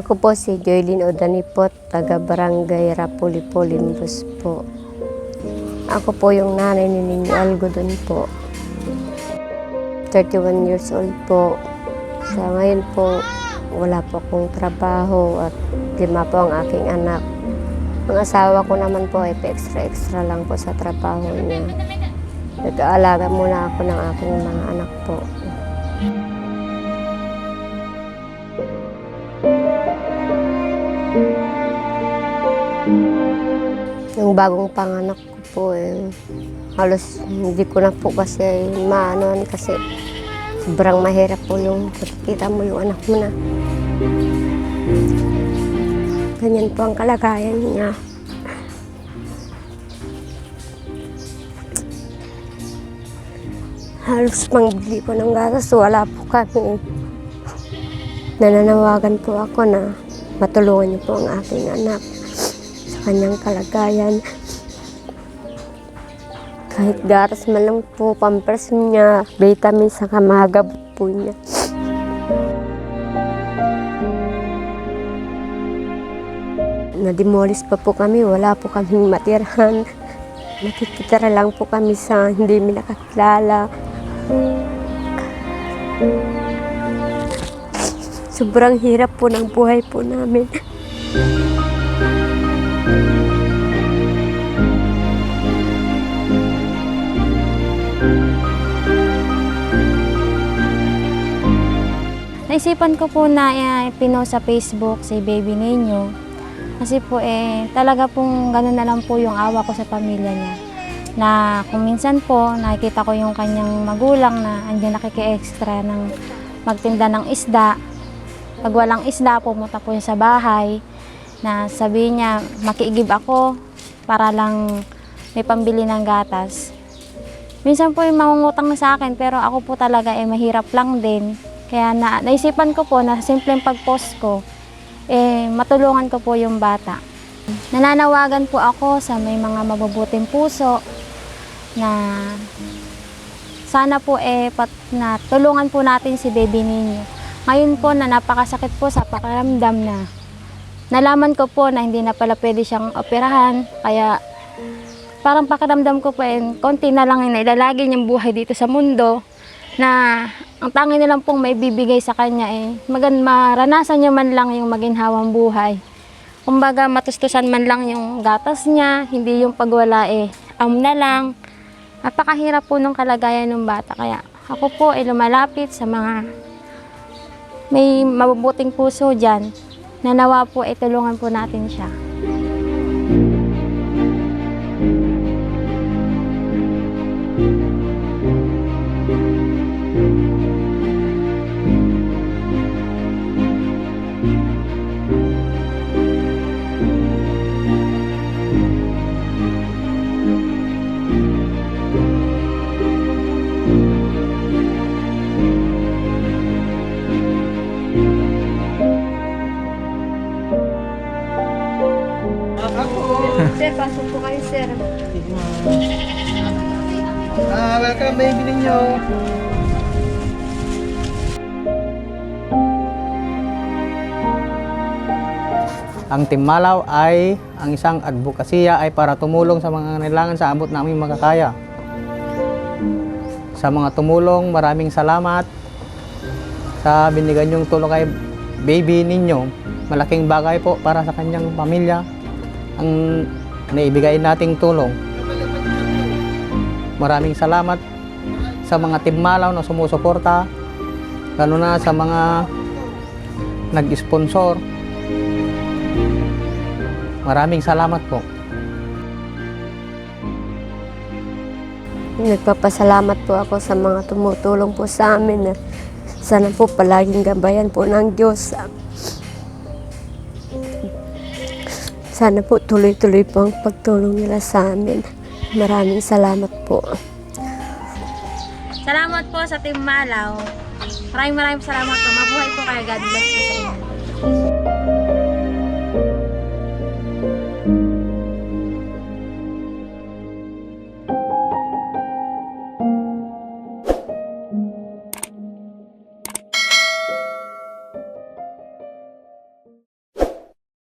Ako po si Joylyn Odanipot, taga Barangay Rapuli-Po, Limbus po. Ako po yung nanay ni Ninyo Algodon po. 31 years old po. Sa ngayon po, wala po akong trabaho at lima po ang aking anak. Ang asawa ko naman po ay extra-extra lang po sa trabaho niya. Nag-aalaga muna ako ng aking mga anak po. Yung bagong panganak ko po eh, halos hindi ko na po kasi maanoan kasi sobrang mahirap po yung kita mo yung anak mo na. Ganyan po ang kalagayan niya. Halos pangbili ko ng gatas, wala po kami. Nananawagan po ako na matulungan niyo po ang aking anak sa kanyang kalagayan. Kahit gatas man lang po, pampers niya, vitamin sa kamagabot po niya. Nadimolis pa po kami, wala po kaming matirahan. Nakikitira lang po kami sa hindi mi nakakilala. Sobrang hirap po ng buhay po namin. Naisipan ko po na eh, pinost sa Facebook si baby ninyo. Kasi po eh, talaga pong gano'n na lang po yung awa ko sa pamilya niya. Na kung minsan po, nakikita ko yung kanyang magulang na andyan nakiki-extra ng magtinda ng isda. Pag walang isda, pumunta po yun sa bahay na sabi niya, makiigib ako para lang may pambili ng gatas. Minsan po yung mangungutang sa akin pero ako po talaga eh mahirap lang din. Kaya na, naisipan ko po na simpleng pag-post ko, eh matulungan ko po yung bata. Nananawagan po ako sa may mga mabubuting puso na sana po eh pat, na tulungan po natin si baby ninyo. Ngayon po na napakasakit po sa pakiramdam na nalaman ko po na hindi na pala pwede siyang operahan kaya parang pakiramdam ko po eh, konti na lang yung nailalagi niyang buhay dito sa mundo na ang tangi na lang pong may bibigay sa kanya eh magan maranasan niya man lang yung maginhawang buhay. Kumbaga matustusan man lang yung gatas niya, hindi yung pagwala eh am na lang. Napakahirap po nung kalagayan ng bata kaya ako po ay lumalapit sa mga may mabubuting puso dyan na nawa po ay tulungan po natin siya. Sir, pasok po kayo, sir. Ah, welcome baby ninyo. Ang Team Malaw ay ang isang advokasya ay para tumulong sa mga kailangan sa abot namin makakaya. Sa mga tumulong, maraming salamat sa binigyan yung tulong kay baby ninyo. Malaking bagay po para sa kanyang pamilya ang naibigay nating tulong. Maraming salamat sa mga Team Malaw na sumusuporta, lalo na sa mga nag-sponsor. Maraming salamat po. Nagpapasalamat po ako sa mga tumutulong po sa amin na sana po palaging gabayan po ng Diyos. Sana po tuloy-tuloy po ang pagtulong nila sa amin. Maraming salamat po. Salamat po sa Team Malaw. Maraming maraming salamat po. Mabuhay po kayo. God bless po sa inyo.